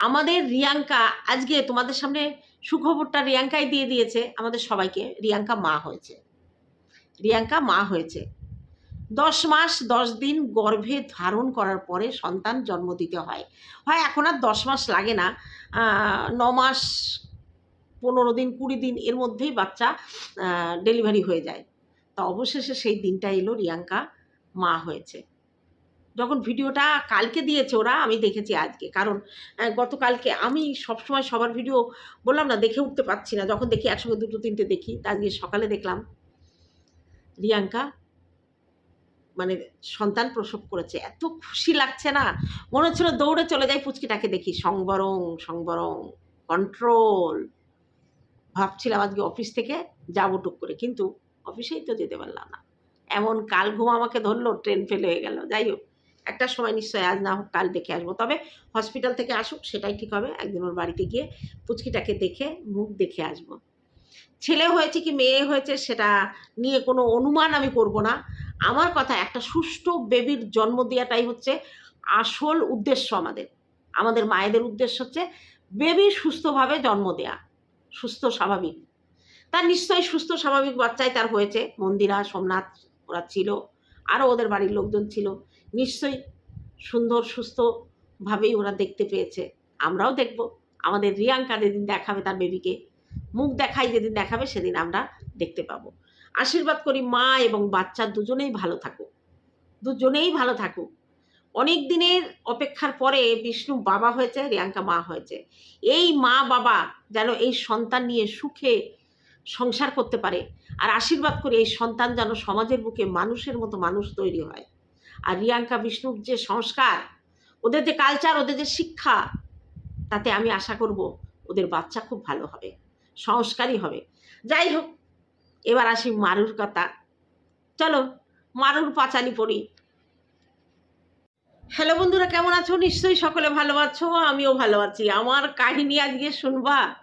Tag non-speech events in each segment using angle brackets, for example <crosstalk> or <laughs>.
আমাদের রিয়াঙ্কা আজকে তোমাদের সামনে সুখবরটা রিয়াঙ্কাই দিয়ে দিয়েছে, আমাদের সবাইকে। রিয়াঙ্কা মা হয়েছে। রিয়াঙ্কা মা হয়েছে। দশ মাস, দশ দিন গর্ভে ধারণ করার পরে সন্তান জন্ম দিতে হয়। হয় এখন আর দশ মাস লাগে না। ন মাস, পনেরো দিন, কুড়ি দিন এর মধ্যেই বাচ্চা ডেলিভারি হয়ে যায়। তা অবশেষে সেই দিনটা এলো রিয়াঙ্কা মা হয়েছে। যখন ভিডিওটা কালকে দিয়েছে ওরা, আমি দেখেছি আজকে। কারণ গতকালকে আমি সবসময় সবার ভিডিও বললাম না, দেখে উঠতে পারছি না। যখন দেখি একসঙ্গে দুটো, তিনটে দেখি আজকে সকালে দেখলাম রিয়াঙ্কা মানে সন্তান প্রসব করেছে। এত খুশি লাগছে না। মনে হচ্ছিল দৌড়ে চলে যাই পুচকিটাকে দেখি। সংবরং সংবরং কন্ট্রোল ভাবছিলাম আজকে অফিস থেকে যাব টুক করে। কিন্তু অফিসেই তো যেতে পারলাম না। এমন কাল ঘুম আমাকে ধরলো ট্রেন ফেল হয়ে গেল। যাই হোক। একটা সময় নিশ্চয়ই আজ না হোক কাল দেখে আসব। তবে হসপিটাল থেকে আসুক, সেটাই ঠিক হবে। একদিন ওর বাড়িতে গিয়ে পুচকিটাকে দেখে, মুখ দেখে আসব। ছেলে হয়েছে কি মেয়ে হয়েছে সেটা নিয়ে কোনো অনুমান আমি করব না। আমার কথা, একটা সুষ্ঠু বেবির জন্ম দেওয়াটাই হচ্ছে আসল উদ্দেশ্য আমাদের। আমাদের মায়েদের উদ্দেশ্য হচ্ছে বেবি সুস্থভাবে জন্ম দেয়া। সুস্থ, স্বাভাবিক। তার নিশ্চয়ই সুস্থ, স্বাভাবিক বাচ্চাই তার হয়েছে। মন্দিরা, সোমনাথ ওরা ছিল। আরও ওদের বাড়ির লোকজন ছিল। নিশ্চয়ই সুন্দর, সুস্থভাবেই ওরা দেখতে পেয়েছে। আমরাও দেখব। আমাদের রিয়াঙ্কা যেদিন দেখাবে তার বেবিকে, মুখ দেখাই যেদিন দেখাবে সেদিন আমরা দেখতে পাবো। আশীর্বাদ করি মা এবং বাচ্চা দুজনেই ভালো থাকুক। দুজনেই ভালো থাকুক। অনেক দিনের অপেক্ষার পরে বিষ্ণু বাবা হয়েছে, রিয়াঙ্কা মা হয়েছে। এই মা বাবা যেন এই সন্তান নিয়ে সুখে সংসার করতে পারে। আর আশীর্বাদ করি এই সন্তান যেন সমাজের বুকে মানুষের মতো মানুষ তৈরি হয়। আর রিয়াঙ্কা বিষ্ণুর যে সংস্কার, ওদের যে কালচার ওদের যে শিক্ষা, তাতে আমি আশা করব ওদের বাচ্চা খুব ভালো হবে সংস্কারই হবে। যাই হোক, এবার আসি মারুর কথা। চলো, মারুর পাঁচালি পড়ি। হ্যালো বন্ধুরা, কেমন আছো? নিশ্চয়ই সকলে ভালো আছো, আমিও ভালো আছি। আমার কাহিনী আজকে শুনবা?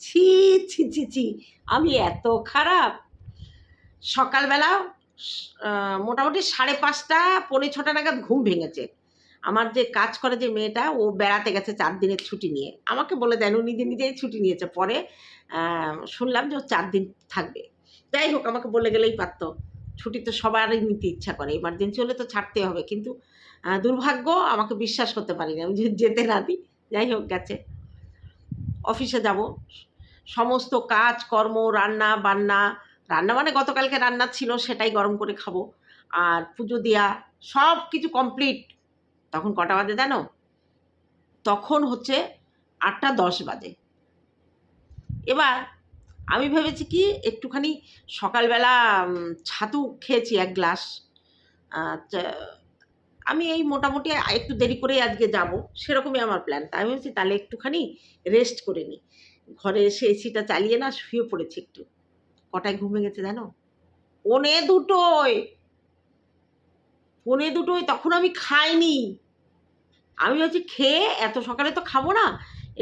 ছি ছি ছি ছি, আমি এত খারাপ। সকালবেলা মোটামুটি সাড়ে পাঁচটা, পৌনে ছটা নাগাদ ঘুম ভেঙেছে। আমার যে কাজ করে যে মেয়েটা, ও বেড়াতে গেছে চার দিনের ছুটি নিয়ে। আমাকে বলে দেন, ও নিজে নিজেই ছুটি নিয়েছে। পরে শুনলাম যে ও চার দিন থাকবে। যাই হোক, আমাকে বলে গেলেই পারতো। ছুটি তো সবারই নিতে ইচ্ছা করে। এমার্জেন্সি হলে তো ছাড়তে হবে। কিন্তু দুর্ভাগ্য, আমাকে বিশ্বাস করতে পারি না আমি যেতে না দিই যাই হোক, গেছে। অফিসে যাব। সমস্ত কাজ, কর্ম, রান্না, বান্না রান্না মানে গতকালকে রান্না ছিল সেটাই গরম করে খাব। আর পুজো দেওয়া সব কিছু কমপ্লিট তখন কটা বাজে জানো? তখন হচ্ছে আটটা দশ বাজে। এবার আমি ভেবেছি কি একটুখানি সকালবেলা ছাতু খেয়েছি এক গ্লাস। আহ, আমি এই মোটামুটি একটু দেরি করেই আজকে যাব সেরকমই আমার প্ল্যান তাই আমি ভেবেছি তাহলে একটুখানি রেস্ট করে নিই। ঘরে এসে এসিটা চালিয়ে না শুয়ে পড়েছি একটু। কটায় ঘুমে গেছে জানো? পনে দুটোয়। পনে দুটোয় তখন আমি খাইনি। আমি হচ্ছে খেয়ে এত সকালে তো খাব না,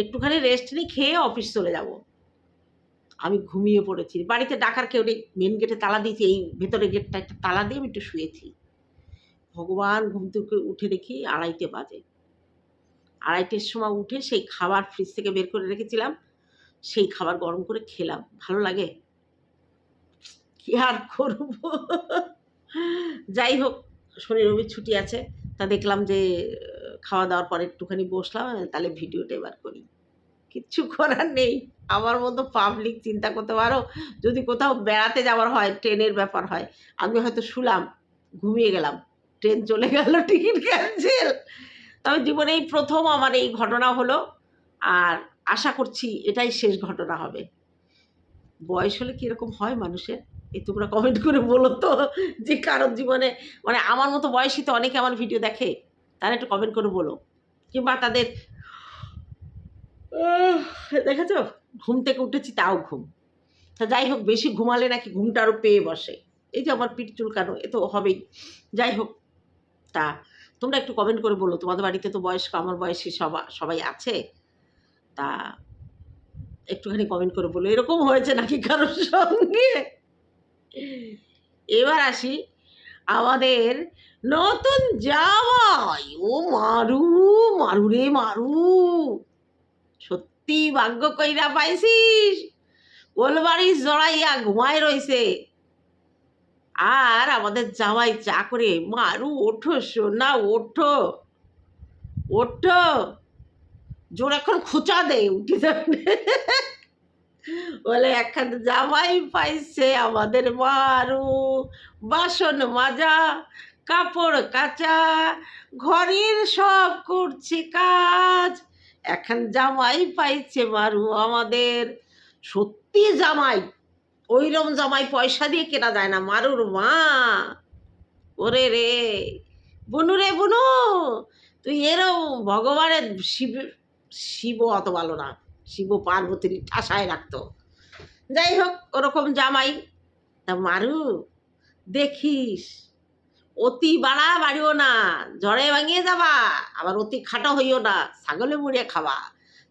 একটুখানি রেস্ট নিই খেয়ে অফিস চলে যাব। আমি ঘুমিয়ে পড়েছি। বাড়িতে ডাকার কেউ মেন গেটে তালা দিয়েছি। এই ভেতরে গেটটা একটা তালা দিয়ে আমি একটু শুয়েছি। ভগবান ঘুম থেকে উঠে দেখি আড়াইটে বাজে। আড়াইটের সময় উঠে সেই খাবার ফ্রিজ থেকে বের করে রেখেছিলাম। সেই খাবার গরম করে খেলাম। ভালো লাগে? কি আর করব? যাই হোক শনি রবি ছুটি আছে, তা দেখলাম যে, খাওয়া দাওয়ার পরে একটুখানি বসলাম, তাহলে ভিডিওটা এবার করি। কিচ্ছু করার নেই, আমার মতো পাবলিক চিন্তা করতে পারো? যদি কোথাও বেড়াতে যাওয়ার হয়, ট্রেনের ব্যাপার হয়, আমি হয়তো শুলাম, ঘুমিয়ে গেলাম, ট্রেন চলে গেল, টিকিট ক্যান্সেল তবে জীবনে এই প্রথম আমার এই ঘটনা হলো, আর আশা করছি এটাই শেষ ঘটনা হবে। বয়স হলে কীরকম হয় মানুষের? এই তোমরা কমেন্ট করে বলো তো যে কারোর জীবনে মানে আমার মতো বয়সী তো অনেকে আমার ভিডিও দেখে তারা একটু কমেন্ট করে বলো। কিংবা তাদের দেখেছ? ঘুম থেকে উঠেছি তাও ঘুম। তা যাই হোক, বেশি ঘুমালে নাকি ঘুমটা আরও পেয়ে বসে। এই যে আমার পিঠ চুলকানো, এ তো হবেই। যাই হোক, তা তোমরা একটু কমেন্ট করে বলো, তোমাদের বাড়িতে তো বয়স্ক, আমার বয়সী সবা, সবাই আছে? তা একটুখানি কমেন্ট করে বলো, এরকম হয়েছে নাকি কারোর সঙ্গে? এবার আসি আমাদের নতুন জামাই। ও মারু মারু রে মারু। সত্যি ভাগ্য কইরা পাইছিস। গোলবাড়ি জড়াইয়া ঘুমায় রইছে। আর আমাদের জামাই চা করে, মারু, ওঠো সোনা, ওঠো ওঠো। জোর এখন খোঁচা দে, উঠে যাবে। বলে, একখান জামাই পাইছে আমাদের মারু। বাসন মাজা, কাপড় কাচা, ঘরের সব করছে কাজ। এখন জামাই পাইছে মারু আমাদের। সত্যি জামাই, ওইরম জামাই পয়সা দিয়ে কেনা যায় না মারুর মা। ওরে রে, বনু রে বনু, তুই এরম ভগবানের শিব শিব অত ভালো না। শিব পার্বতীর ঠাসায় রাখতো। যাই হোক, ওরকম জামাই। তা মারু, দেখিস, অতি বাড়া বাড়িও না, ঝড়ে ভাঙিয়ে যাবা, আবার অতি খাটো হইও না, ছাগলে মুড়িয়ে খাবা।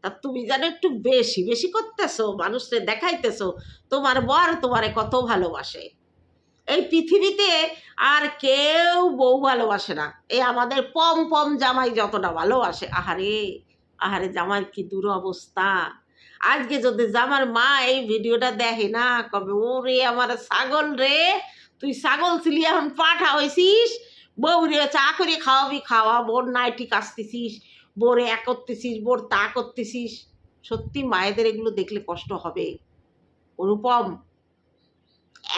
তা তুমি যেন একটু বেশি বেশি করতেছো, মানুষকে দেখাইতেছো, তোমার বর তোমারে কত ভালোবাসে। এই পৃথিবীতে আর কেউ বউ ভালোবাসে না। এই আমাদের পম পম জামাই যতটা ভালোবাসে, আহারে! আহারে জামাই কি দুরবস্থা? আজকে যদি জামার মা এই ভিডিওটা দেখে না, কবে ও রে আমার ছাগল রে, তুই ছাগল ছিলি এখন পাঠা হয়েছিস বউ রে, চা করে খাওয়াবি, খাওয়া, বোর নাইটি কাচতেছিস বোর এক করতেছিস, বোর তা করতেছিস। সত্যি মায়েদের এগুলো দেখলে কষ্ট হবে। অনুপম,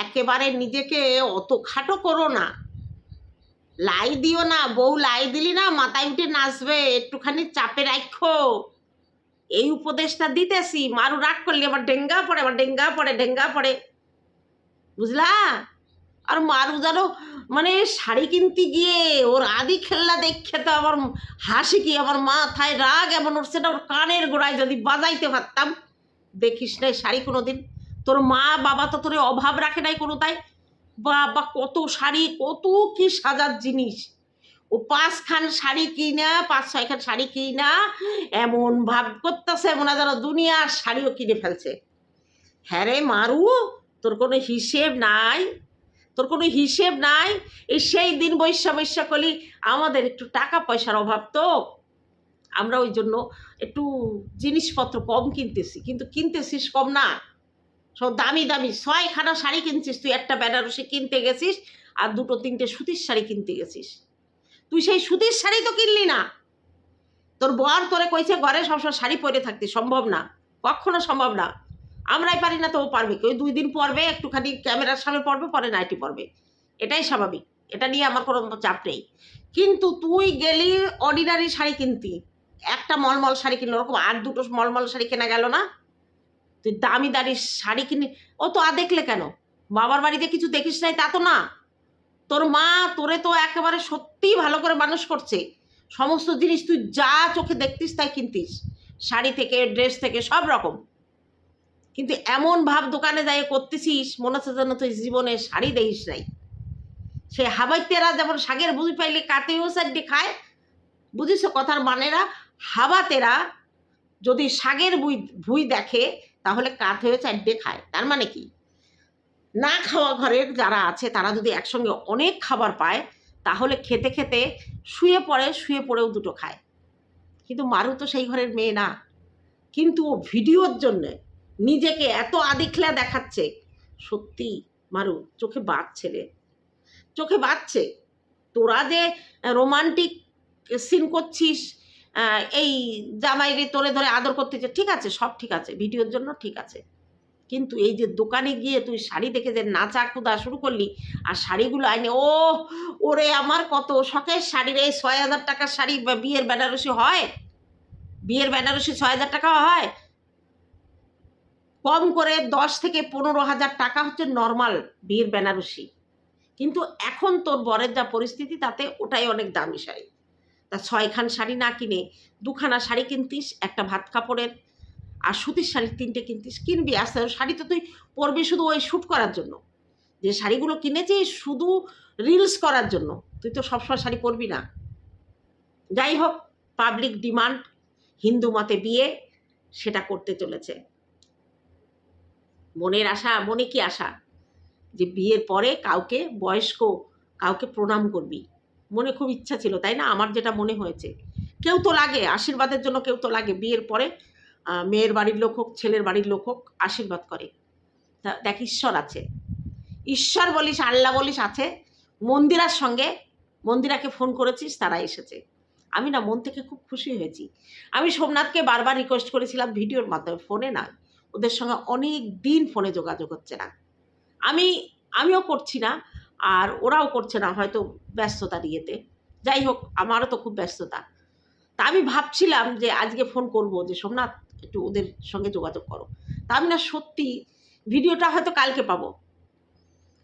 একেবারে নিজেকে অত খাটো করো না। লাই দিও না, বউ লাই দিলি না, মাথায় উঠে নাচবে, একটুখানি চাপে রাখো। এই উপদেশটা দিতেছি, মারু রাগ করলে, আবার ডেঙ্গা পড়ে, আবার ডেঙ্গা পড়ে ডেঙ্গা পড়ে। বুঝলা? আর মারু যেন মানে শাড়ি কিনতে গিয়ে ওর আদি খেলনা দেখে তো আমার হাসি কি, আমার মাথায় রাগ এমন ওর সেটা ওর কানের গোড়ায় যদি বাজাইতে পারতাম। দেখিস না শাড়ি কোনো দিন তোর মা বাবা তো তোর অভাব রাখে নাই কোনো তাই। বাবা, কত শাড়ি, কত কি সাজার জিনিস। ও পাঁচখান শাড়ি কিনা, পাঁচ, ছয়খান শাড়ি কিনা, এমন ভাব করতেছে, মনে যেন দুনিয়ার শাড়িও কিনে ফেলছে। হ্যাঁ রে মারু, তোর কোনো হিসেব নাই? তোর কোনো হিসেব নাই? এই সেই দিন বৈশা বৈশা করলি আমাদের একটু টাকা পয়সার অভাব তো। আমরা ওই জন্য একটু জিনিসপত্র কম কিনতেছি, কিন্তু কিনতেছিস কম না। দামি দামি, ছয়খানা শাড়ি কিনছিস তুই, একটা বেনারসি কিনতে গেছিস আর দুটো তিনটে সুতির শাড়ি কিনতে গেছিস। তুই সেই সুতির শাড়ি তো কিনলি না। তোর বর তোরে কইছে, ঘরে সবসময় শাড়ি পরে থাকতে সম্ভব না, কখনো সম্ভব না। আমরাই পারি না তো ও পারবে কেউ দুই দিন পরবে, একটুখানি ক্যামেরার সামনে পড়বে পরে নাইটি পরবে। এটাই স্বাভাবিক, এটা নিয়ে আমার কোনো চাপ নেই। কিন্তু তুই গেলি অর্ডিনারি শাড়ি কিনতি, একটা মলমল শাড়ি কিনলো, ওরকম আর দুটো মলমল শাড়ি কেনা গেল না? তুই দামি দামি শাড়ি কিনে, ও তো আর দেখলে কেন? বাবার বাড়িতে কিছু দেখিস নাই, তা তো না। তোর মা তোরে তো একেবারে সত্যিই ভালো করে মানুষ করছে। সমস্ত জিনিস তুই যা চোখে দেখতিস তাই কিনতিস। শাড়ি থেকে, ড্রেস থেকে, সব রকম। কিন্তু এমন ভাব দোকানে যাই করতেছিস, মনে হচ্ছে যেন তুই জীবনে শাড়ি দেখিস নাই। সে হাবাইতেরা যেমন শাগের বুঝি পাইলে কাতেও সাইডে খায়, বুঝিস কথার মানেরা? হাবাতেরা যদি শাগের বুই ভুই দেখে তাহলে কাত হয়ে চারটে খায়। তার মানে কি? না খাওয়া ঘরের যারা আছে, তারা যদি একসঙ্গে অনেক খাবার পায়, তাহলে খেতে খেতে শুয়ে পড়ে, শুয়ে পড়েও দুটো খায়। কিন্তু মারু তো সেই ঘরের মেয়ে না। কিন্তু ও ভিডিওর জন্যে নিজেকে এত আদিখলা দেখাচ্ছে। সত্যি, মারু, চোখে বাঁচছে রে। চোখে বাঁচছে তোরা যে রোমান্টিক সিন করছিস এই জামাইরে তোরে ধরে আদর করতেছে, ঠিক আছে, সব ঠিক আছে, ভিডিওর জন্য ঠিক আছে। কিন্তু এই যে দোকানে গিয়ে তুই শাড়ি দেখে যে নাচা কুদা শুরু করলি, আর শাড়িগুলো আইনে ও ওরে আমার কত শখের শাড়ি রে ছয় হাজার টাকার শাড়ি বিয়ের বেনারসি হয়? বিয়ের বেনারসি ছয় হাজার টাকা হয়? কম করে দশ থেকে পনেরো হাজার টাকা হচ্ছে নর্মাল বিয়ের বেনারসি। কিন্তু এখন তোর বরের যা পরিস্থিতি, তাতে ওটাই অনেক দামি শাড়ি। তা ছয়খান শাড়ি না কিনে দুখানা শাড়ি কিনতিস, একটা ভাত কাপড়ের আর সুতির শাড়ি তিনটে কিনতিস। কিনবি, আস্তে শাড়ি তো তুই পরবি শুধু ওই শ্যুট করার জন্য। যে শাড়িগুলো কিনেছিস শুধু রিলস করার জন্য। তুই তো সবসময় শাড়ি পরবি না। যাই হোক পাবলিক ডিমান্ড হিন্দু মতে বিয়ে, সেটা করতে চলেছে। মনের আশা, মনে কি আশা? যে বিয়ের পরে কাউকে বয়স্ক, কাউকে প্রণাম করবি। মনে খুব ইচ্ছা ছিল, তাই না? আমার যেটা মনে হয়েছে। কেউ তো লাগে, আশীর্বাদের জন্য কেউ তো লাগে। বিয়ের পরে মেয়ের বাড়ির লোক হোক, ছেলের বাড়ির লোক হোক, আশীর্বাদ করে। দেখ, ঈশ্বর আছে। ঈশ্বর বলিস, আল্লাহ বলিস আছে। মন্দিরার সঙ্গে মন্দিরাকে ফোন করেছিস, তারা এসেছে। আমি না, মন থেকে খুব খুশি হয়েছি। আমি সোমনাথকে বারবার রিকোয়েস্ট করেছিলাম ভিডিওর মাধ্যমে, ফোনে নয়। ওদের সঙ্গে অনেক দিন ফোনে যোগাযোগ হচ্ছে না। আমি, আমিও করছি না। আর ওরাও করছে না হয়তো ব্যস্ততার ইয়েতে যাই হোক, আমারও তো খুব ব্যস্ততা। তা আমি ভাবছিলাম যে আজকে ফোন করব যে সোমনাথ, একটু ওদের সঙ্গে যোগাযোগ করো। তা আমি না সত্যি ভিডিওটা হয়তো কালকে পাবো।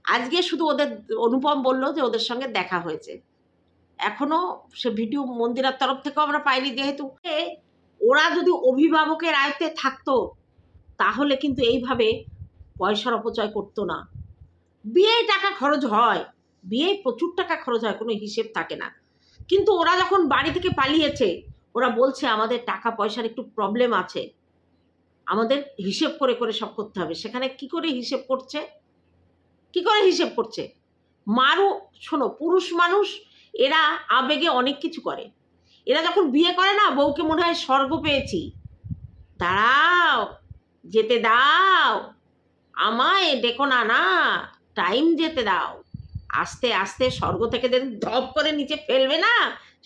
আজকে শুধু ওদের অনুপম বলল যে ওদের সঙ্গে দেখা হয়েছে। এখনও সে ভিডিও মন্দিরের তরফ থেকেও আমরা পাইনি যেহেতু। ওরা যদি অভিভাবকের আয়তে থাকতো, তাহলে কিন্তু এইভাবে পয়সার অপচয় করতো না। বিয়ে টাকা খরচ হয়। বিয়ে প্রচুর টাকা খরচ হয়, কোনো হিসেব থাকে না। কিন্তু ওরা যখন বাড়ি থেকে পালিয়েছে, ওরা বলছে আমাদের টাকা পয়সার একটু প্রবলেম আছে। আমাদের হিসেব করে করে সব করতে হবে। সেখানে কি করে হিসেব করছে? কি করে হিসেব করছে? মারু, শোনো, পুরুষ মানুষ, এরা আবেগে অনেক কিছু করে। এরা যখন বিয়ে করে না, বউকে মনে হয় স্বর্গ পেয়েছি। দাঁড়াও, যেতে দাও। আমায় ডেকো না না। টাইম যেতে দাও। আস্তে আস্তে স্বর্গ থেকে যেদিন ধপ করে নিচে ফেলবে না,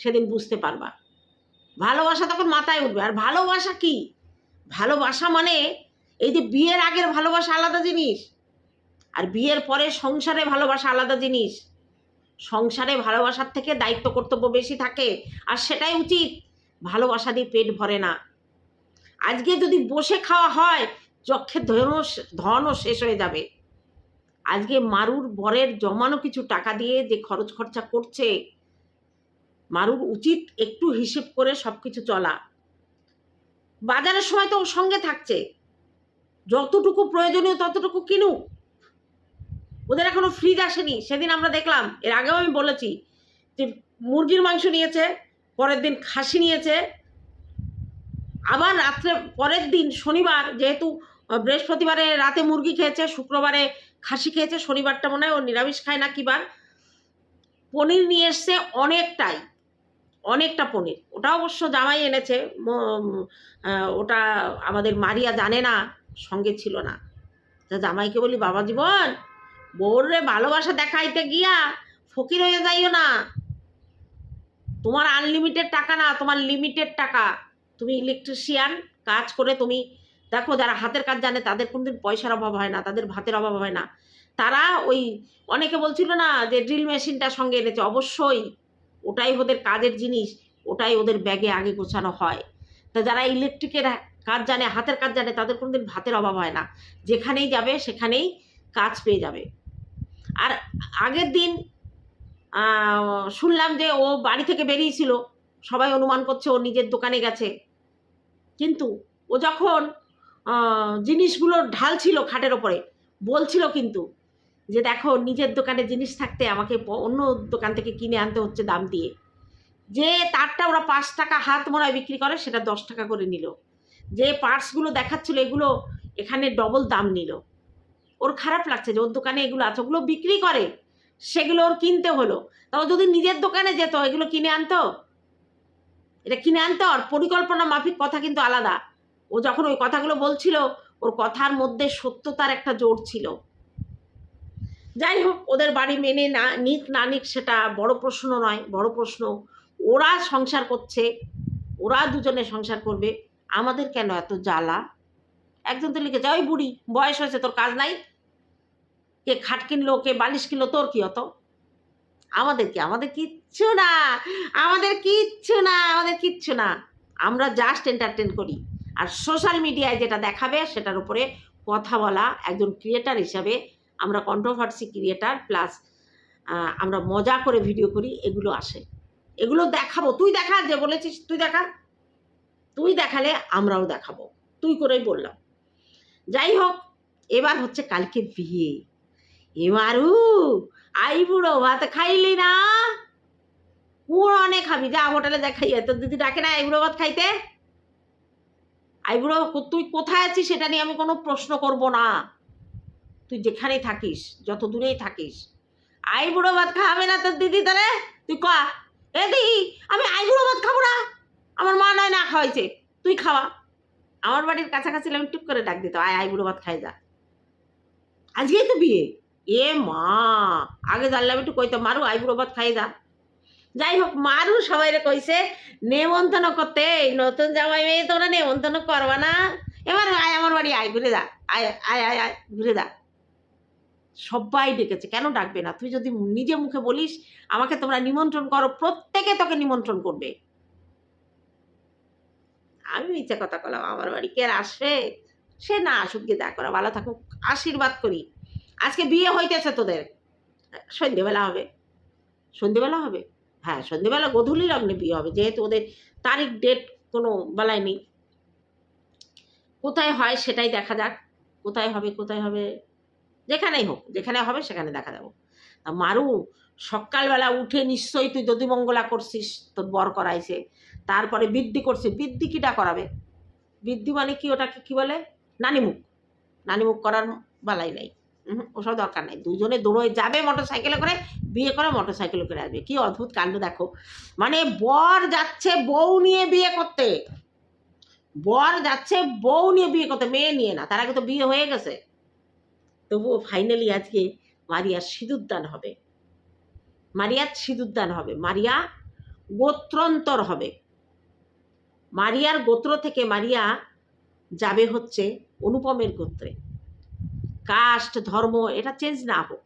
সেদিন বুঝতে পারবা। ভালোবাসা তখন মাথায় উঠবে। আর ভালোবাসা কি? ভালোবাসা মানে এই যে বিয়ের আগের ভালোবাসা আলাদা জিনিস, আর বিয়ের পরে সংসারে ভালোবাসা আলাদা জিনিস। সংসারে ভালোবাসার থেকে দায়িত্ব কর্তব্য বেশি থাকে, আর সেটাই উচিত। ভালোবাসা দিয়ে পেট ভরে না। আজকে যদি বসে খাওয়া হয় যক্ষের ধনও ধনও শেষ হয়ে যাবে। আজকে মারুর বরের জমানো কিছু টাকা দিয়ে যে খরচ খরচা করছে, মারুর উচিত একটু হিসেব করে সব কিছু চলা। বাজারের সময় তো ওর সঙ্গে থাকছে। যতটুকু প্রয়োজনীয় ততটুকু কিনুক। ওদের এখনও ফ্রিজ আসেনি। সেদিন আমরা দেখলাম, এর আগেও আমি বলেছি যে মুরগির মাংস নিয়েছে, পরের দিন খাসি নিয়েছে। আবার রাত্রে, পরের দিন শনিবার যেহেতু বৃহস্পতিবারে রাতে মুরগি খেয়েছে, শুক্রবারে খাসি খেয়েছে, শনিবারটা মনে হয় ও নিরামিষ খায় না কিবার পনির নিয়ে এসছে অনেকটাই, অনেকটা পনির। ওটা অবশ্য জামাই এনেছে ওটা আমাদের মারিয়া জানে না, সঙ্গে ছিল না। তা জামাইকে বলি, বাবা জীবন, বউরে ভালোবাসা দেখাইতে গিয়া ফকির হয়ে যাইও না। তোমার আনলিমিটেড টাকা না, তোমার লিমিটেড টাকা। তুমি ইলেকট্রিশিয়ান কাজ করে তুমি দেখো যারা হাতের কাজ জানে, তাদের কোনদিন পয়সার অভাব হয় না, তাদের ভাতের অভাব হয় না। তারা ওই অনেকে বলছিল না যে ড্রিল মেশিনটা সঙ্গে এনেছে। অবশ্যই ওটাই ওদের কাজের জিনিস, ওটাই ওদের ব্যাগে আগে গোছানো হয়। তা যারা ইলেকট্রিকের কাজ জানে, হাতের কাজ জানে, তাদের কোনোদিন ভাতের অভাব হয় না। যেখানেই যাবে, সেখানেই কাজ পেয়ে যাবে। আর আগের দিন শুনলাম যে ও বাড়ি থেকে বেরিয়েছিল। সবাই অনুমান করছে ও নিজের দোকানে গেছে। কিন্তু ও যখন আহ, ঢাল ছিল খাটের ওপরে। বলছিল কিন্তু যে দেখো নিজের দোকানে জিনিস থাকতে আমাকে অন্য দোকান থেকে কিনে আনতে হচ্ছে দাম দিয়ে। যে তারটা ওরা পাঁচ টাকা হাত মোড়ায় বিক্রি করে সেটা দশ টাকা করে নিল। যে পার্টসগুলো দেখাচ্ছিল এগুলো এখানে ডবল দাম নিল। ওর খারাপ লাগছে যে ওর দোকানে এগুলো আছে ওগুলো বিক্রি করে সেগুলো ওর কিনতে হলো। তাও যদি নিজের দোকানে যেত এগুলো কিনে আনতো? এটা কিনে আনতো? আর পরিকল্পনা মাফিক কথা কিন্তু আলাদা। ও যখন ওই কথাগুলো বলছিল, ওর কথার মধ্যে সত্যতার একটা জোর ছিল। যাই হোক, ওদের বাড়ি মেনে না, নিক না নিক সেটা বড় প্রশ্ন নয়, বড় প্রশ্ন। ওরা সংসার করছে, ওরা দুজনে সংসার করবে, আমাদের কেন এত জ্বালা? একজন তো লিখেছে, ওই বুড়ি, বয়স হয়েছে, তোর কাজ নাই? কে খাট কিনলো, কে বালিশ কিনলো, তোর কি হতো আমাদের কি, আমাদের কিচ্ছু না, আমাদের কিচ্ছু না, আমাদের কিচ্ছু না। আমরা জাস্ট এন্টারটেন করি। আর সোশ্যাল মিডিয়ায় যেটা দেখাবে, সেটার উপরে কথা বলা একজন ক্রিয়েটার হিসাবে আমরা কন্ট্রোভার্সি ক্রিয়েটার প্লাস আমরা মজা করে ভিডিও করি, এগুলো আসে। এগুলো দেখাবো। তুই দেখা যে বলেছিস, তুই দেখা। তুই দেখালে আমরাও দেখাবো। তুই করেই বললাম। যাই হোক, এবার হচ্ছে কালকে বিয়ে। এবারু আই বুড়ো, ভাত খাইলি না? পুরো অনেক খাবি। যা হোটেলে দেখাই তোর দিদি ডাকে না আইবুড়ো ভাত খাইতে? আইবুড়ো, তুই কোথায় আছিস সেটা নিয়ে আমি কোনো প্রশ্ন করব না। তুই যেখানেই থাকিস, যত দূরেই থাকিস। আইবুড়ো ভাত খাবে না তোর দিদি তাহলে? তুই ক এ দিদি আমি আইবুড়ো ভাত খাব না। আমার মা নয় না খাওয়াইছে, তুই খাওয়া। আমার বাড়ির কাছাকাছি আমি টুক করে ডাক দিত আয় আয় বুড়ো ভাত খাই যা। আজকেই তো বিয়ে। এ মা, আগে জানলাম একটু কইতাম, মারু আই বুড়ো ভাত খাই যা। যাই হোক মারু সবাই কইছে, নেমন্তন্ন করতে, এই নতুন জামাই মেয়ে তোমরা নেমন্তন্ন করবা না। এবার আয় আমার বাড়ি, আয়, ঘুরে যা, আয় আয় আয় আয়, ঘুরে যা। সবাই ডেকেছে, কেন ডাকবে না? তুই যদি নিজে মুখে বলিস, আমাকে তোমরা নিমন্ত্রণ করো, প্রত্যেকে তোকে নিমন্ত্রণ করবে। আমি মিথ্যে কথা বললাম আমার বাড়ি কে আসবে? সে না আসুক, গিয়ে যা করা, ভালো থাকুক, আশীর্বাদ করি। আজকে বিয়ে হইতেছে তোদের। সন্ধেবেলা হবে। সন্ধেবেলা হবে? হ্যাঁ সন্ধেবেলা গধূলি লগ্নে বিয়ে হবে, যেহেতু ওদের তারিখ ডেট কোনো বেলায় নেই। কোথায় হয় সেটাই দেখা যাক, কোথায় হবে কোথায় হবে, যেখানেই হোক, যেখানে হবে সেখানে দেখা যাব। তা মারু, সকালবেলা উঠে নিশ্চয়ই তুই দধিমঙ্গলা করছিস, তোর বর করাইছে, তারপরে বৃদ্ধি করছে বৃদ্ধি কিটা করাবে? বৃদ্ধি মানে কি ওটাকে কি বলে? নানিমুখ। নানিমুখ করার বালাই নাই। ওসব দরকার নেই। দুজনে দৌড়ে যাবে মোটর সাইকেলে করে, বিয়ে করে মোটর সাইকেলে করে আসবে। কি অদ্ভুত কাণ্ড দেখো। মানে বর যাচ্ছে বউ নিয়ে বিয়ে করতে। বর যাচ্ছে বউ নিয়ে বিয়ে করতে, মেয়ে নিয়ে না, তার আগে তো বিয়ে হয়ে গেছে। তবুও ফাইনালি আজকে মারিয়ার সিঁদুরদান হবে। মারিয়ার সিঁদুরদান হবে। মারিয়া গোত্রন্তর হবে। মারিয়ার গোত্র থেকে মারিয়া যাবে হচ্ছে অনুপমের গোত্রে। কাস্ট, ধর্ম, এটা চেঞ্জ না হোক।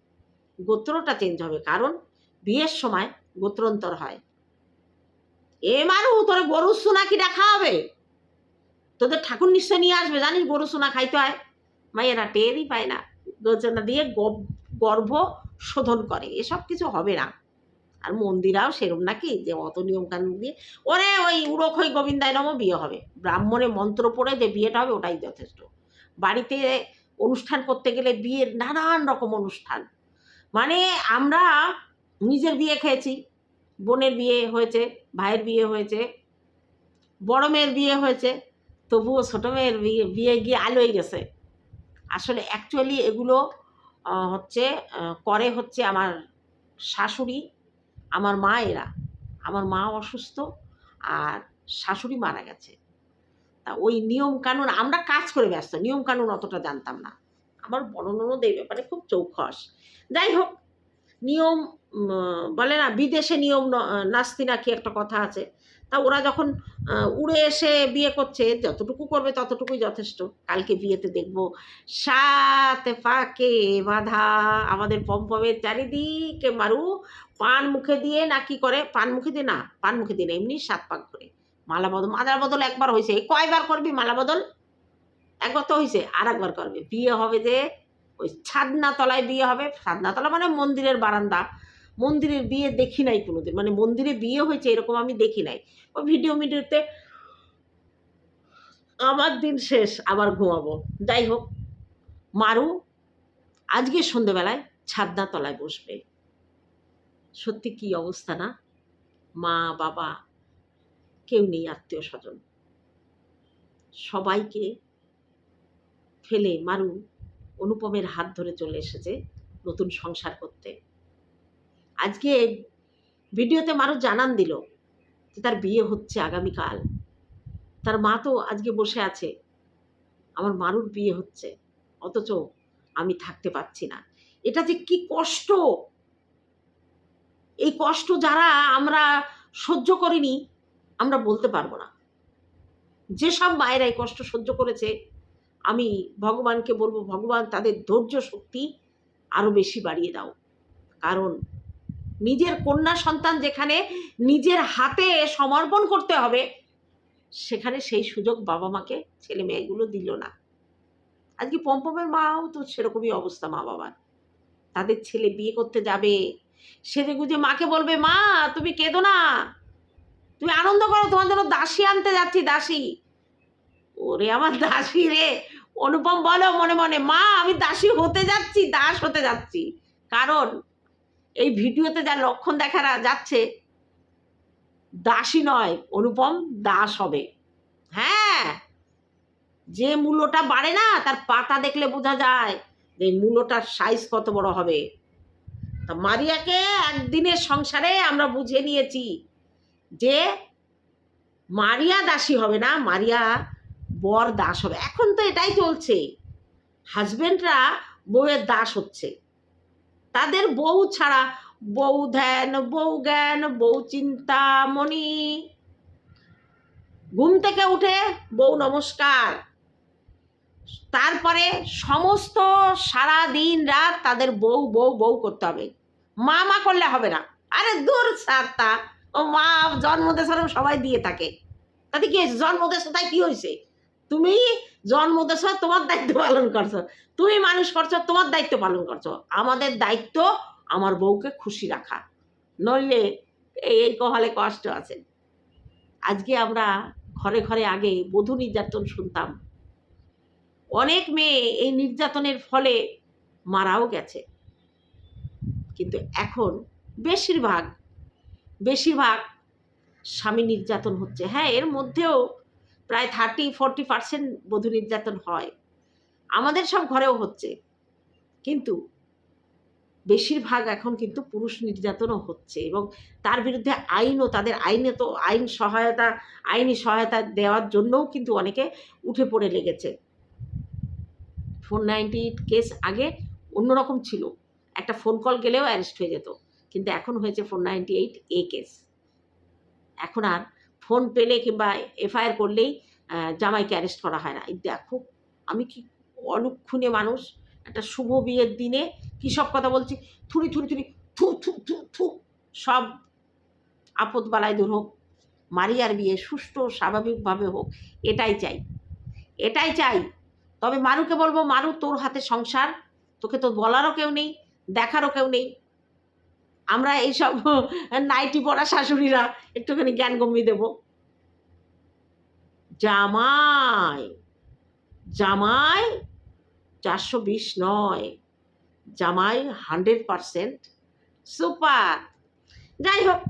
গোত্রটা চেঞ্জ হবে, কারণ বিয়ের সময় গোত্রান্তর হয়। এ মানু, তোর গরু সোনা কি রাখা হবে তোদের ঠাকুর নিশ্চয় নিয়ে আসবে, জানিস গরু সোনা খাইতে হয়? মাইয়েরা টেরই পায় না। গোচনা দিয়ে গর্ভ শোধন করে। এসব কিছু হবে না। আর মন্দিরাও সেরম নাকি? যে অত নিয়ম কানুন দিয়ে, ওরে ওই উড়ক উড়োখই গোবিন্দায় নম, বিয়ে হবে। ব্রাহ্মণে মন্ত্র পড়ে যে বিয়েটা হবে, ওটাই যথেষ্ট। বাড়িতে অনুষ্ঠান করতে গেলে বিয়ের নানান রকম অনুষ্ঠান। মানে আমরা নিজের বিয়ে খেয়েছি, বোনের বিয়ে হয়েছে, ভাইয়ের বিয়ে হয়েছে, বড় মেয়ের বিয়ে হয়েছে, তবুও ছোটো মেয়ের বিয়ে বিয়ে গিয়ে আলোয় গেছে। আসলে অ্যাকচুয়ালি এগুলো হচ্ছে করে হচ্ছে আমার শাশুড়ি, আমার মা এরা। আমার মা অসুস্থ আর শাশুড়ি মারা গেছে। তা ওই নিয়ম কানুন, আমরা কাজ করে ব্যস্ত, নিয়ম কানুন অতটা জানতাম না। আমার বড় এই ব্যাপারে খুব চৌখস। যাই হোক, নিয়ম বলে না, বিদেশে নিয়ম নাস্তি নাকি একটা কথা আছে। তা ওরা যখন উড়ে এসে বিয়ে করছে, যতটুকু করবে ততটুকুই যথেষ্ট। কালকে বিয়েতে দেখব সাত পাকে বাধা, আমাদের পম্পমের চারিদিকে মারু, পান মুখে দিয়ে না কি করে? পান মুখে দিয়ে না, পান মুখে দিয়ে না, এমনি সাত পাক করে। মালা বদল মালার বদল একবার হয়েছে কয়বার করবি মালা বদল একবার তো হয়েছে আর একবার করবে। বিয়ে হবে যে ওই ছাদনা তলায় বিয়ে হবে। ছাদনা তলা মানে মন্দিরের বারান্দা। মন্দিরের বিয়ে দেখি নাই কোনোদিন। মানে মন্দিরে বিয়ে হয়েছে এরকম আমি দেখি নাই। ওই ভিডিও মিডিওতে, আমার দিন শেষ, আবার ঘুমাবো। যাই হোক, মারু, আজকে সন্ধেবেলায় ছাদনা তলায় বসবে। সত্যি কি অবস্থা না? মা, বাবা কেউ নেই আত্মীয় স্বজন সবাইকে ফেলে মারু অনুপমের হাত ধরে চলে এসেছে নতুন সংসার করতে। আজকে ভিডিওতে মারু জানান দিল যে তার বিয়ে হচ্ছে আগামীকাল। তার মা তো আজকে বসে আছে। আমার মারুর বিয়ে হচ্ছে। অথচ আমি থাকতে পারছি না। এটা যে কি কষ্ট! এই কষ্ট যারা আমরা সহ্য করিনি আমরা বলতে পারব না। যেসব মায়েরা এই কষ্ট সহ্য করেছে, আমি ভগবানকে বলব, ভগবান তাদের ধৈর্য শক্তি আরও বেশি বাড়িয়ে দাও। কারণ নিজের কন্যা সন্তান যেখানে নিজের হাতে সমর্পণ করতে হবে, সেখানে সেই সুযোগ বাবা মাকে, ছেলে মেয়েগুলো দিল না। আজকে পম্পমের মাও তো সেরকমই অবস্থা মা বাবার। তাদের ছেলে বিয়ে করতে যাবে সেজে গুজে মাকে বলবে, মা, তুমি কেঁদো না। তুমি আনন্দ করো, তোমার জন্য দাসী আনতে যাচ্ছি, দাসী। ওরে আমার দাসী রে, অনুপম বলো মনে মনে, মা, আমি দাসী হতে যাচ্ছি, দাস হতে যাচ্ছি। কারণ এই ভিডিওতে যা লক্ষণ দেখা যাচ্ছে, দাসী নয়, অনুপম দাস হবে। হ্যাঁ যে মূল্যটা বাড়ে না, তার পাতা দেখলে বোঝা যায় যে মূল্যটার সাইজ কত বড় হবে। তা মারিয়াকে একদিনের সংসারে আমরা বুঝে নিয়েছি যে মারিয়া দাসী হবে না, মারিয়া বর দাস হবে। এখন তো এটাই চলছে। হাজবেন্ডরা বউয়ের দাস হচ্ছে। তাদের বউ ছাড়া বউ ধ্যান, বউ জ্ঞান, বউ চিন্তা চিন্তামণি ঘুম থেকে উঠে বউ নমস্কার। তারপরে সমস্ত সারা দিন রাত তাদের বউ বউ বউ করতে হবে। মা মা করলে হবে না। আরে দূর সারটা ও মা জন্মদেশরম সবাই দিয়ে থাকে। তাতে কি হয়েছে? জন্মদেশ তাই কি হয়েছে? তুমি জন্মদেশ তোমার দায়িত্ব পালন করছ। তুমি মানুষ করছ, তোমার দায়িত্ব পালন করছ। আমাদের দায়িত্ব আমার বউকে খুশি রাখা। নইলে এই কপালে কষ্ট আছে। আজকে আমরা ঘরে ঘরে আগে বধূ নির্যাতন শুনতাম। অনেক মেয়ে এই নির্যাতনের ফলে মারাও গেছে। কিন্তু এখন বেশিরভাগ বেশিরভাগ স্বামী নির্যাতন হচ্ছে। হ্যাঁ এর মধ্যেও প্রায় থার্টি ফোরটি পার্সেন্ট বধূ নির্যাতন হয়। আমাদের সব ঘরেও হচ্ছে। কিন্তু বেশিরভাগ এখন কিন্তু পুরুষ নির্যাতনও হচ্ছে এবং তার বিরুদ্ধে আইনও, তাদের আইনে তো আইন সহায়তা, আইনি সহায়তা দেওয়ার জন্যও কিন্তু অনেকে উঠে পড়ে লেগেছে। ফোর নাইনটি কেস আগে অন্যরকম ছিল। একটা ফোন কল গেলেও অ্যারেস্ট হয়ে যেত। কিন্তু এখন হয়েছে four ninety eight A case এখন আর ফোন পেলে কিংবা এফআইআর করলেই জামাইকে অ্যারেস্ট করা হয় না। এই দেখো, আমি কি অলক্ষণে মানুষ, একটা শুভ বিয়ের দিনে কী সব কথা বলছি? থুরি থুরি থুরি, থু থু থু থু, সব আপদ বালায় দূর হোক, মারিয়ার বিয়ে সুষ্ঠু, স্বাভাবিকভাবে হোক, এটাই চাই। এটাই চাই। তবে মারুকে বলব, মারু তোর হাতে সংসার, তোকে তো বলারও কেউ নেই, দেখারও কেউ নেই। আমরা এইসব, নাইটি পড়া শাশুড়িরা একটুখানি জ্ঞান গম্মি দেব। জামাই জামাই চারশো বিশ নয়। জামাই হান্ড্রেড পারসেন্ট। সুপার। যাই হোক,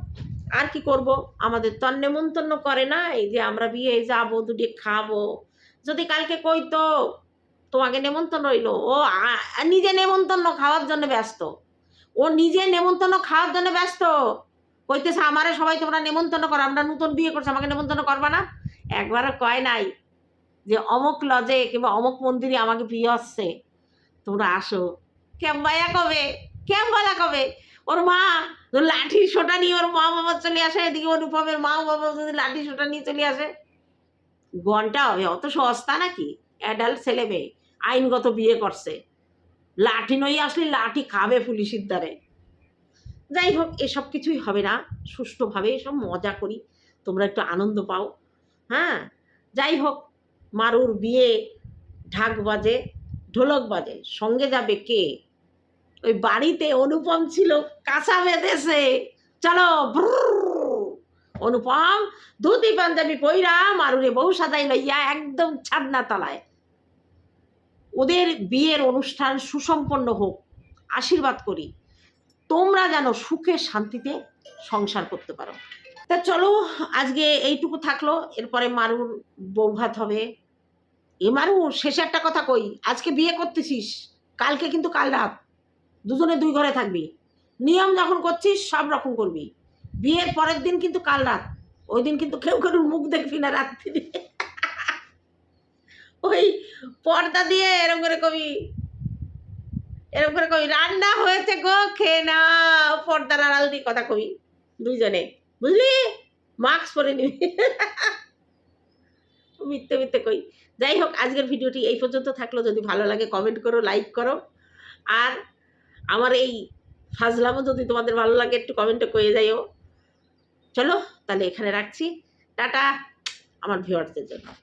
আর কি করব? আমাদের তো নেমন্তন্ন করে না। এই যে আমরা বিয়ে যাব, দুটি খাব। যদি কালকে কইতো, তোমাকে নেমন্তন্ন রইল। ও নিজে নেমন্তন্ন খাওয়ার জন্য ব্যস্ত। ও নিজে নেমন্তন্ন খাওয়ার জন্য ব্যস্ত। কইতেছে, আমারে সবাই তোমরা নেমন্তন্ন করো, আমরা নতুন বিয়ে করছি, আমাকে নেমন্তন্ন করবা না? একবারও কয় নাই যে, অমুক লজে কিংবা অমুক মন্দিরে আমাকে বিয়ে হচ্ছে, তোমরা আসো। কেম ক্যাম্বায়া কবে? কেম ক্যাম্বালা কবে? ওর মা লাঠি সোটা নিয়ে ওর মা বাবা চলে আসে, এদিকে অনুপমের মা বাবা যদি লাঠি সোটা নিয়ে চলে আসে। ঘণ্টা হবে, অত সস্তা নাকি? অ্যাডাল্ট ছেলে মেয়ে, আইনগত বিয়ে করছে। লাঠি নই আসলে লাঠি খাবে পুলিশের দ্বারে। যাই হোক, এসব কিছুই হবে না। সুষ্ঠুভাবে এসব মজা করি। তোমরা একটু আনন্দ পাও। হ্যাঁ? যাই হোক, মারুর বিয়ে, ঢাক বাজে, ঢোলক বাজে। সঙ্গে যাবে কে? ওই বাড়িতে অনুপম ছিল, কাঁচা বেঁধেছে। চলো। অনুপম, ধুতি পাঞ্জাবি পইরা মারুরে বউ সাজাই লইয়া একদম ছাদনা তলায় ওদের বিয়ের অনুষ্ঠান সুসম্পন্ন হোক, আশীর্বাদ করি। তোমরা যেন সুখে শান্তিতে সংসার করতে পারো। তা চলো, আজকে এইটুকু থাকল। এরপরে মারুর বৌভাত হবে। এ মারু, শেষে একটা কথা কই, আজকে বিয়ে করতেছিস, কালকে কিন্তু কাল রাত। দুজনে দুই ঘরে থাকবি। নিয়ম যখন করছিস, সব রকম করবি। বিয়ের পরের দিন কিন্তু কাল রাত। ওই দিন কিন্তু কেউ কেউ মুখ দেখবি না রাত্রি ওই পর্দা দিয়ে এরকম করে কবি এরকম করে কবি, রান্না হয়েছে গো, খেয়ে না পর্দার আড়াল দিয়ে কথা কবি, দুইজনে। বুঝলি? মাস্ক পরে নিবি। <laughs> মিথ্যে মিথ্যে কই। যাই হোক, আজকের ভিডিওটি এই পর্যন্ত থাকল। যদি ভালো লাগে কমেন্ট করো লাইক করো। আর আমার এই ফাজলামও যদি তোমাদের ভালো লাগে, একটু কমেন্টে কয়ে যাইও। চলো, তাহলে এখানে রাখছি। টাটা, আমার ভিউয়ার্সদের জন্য।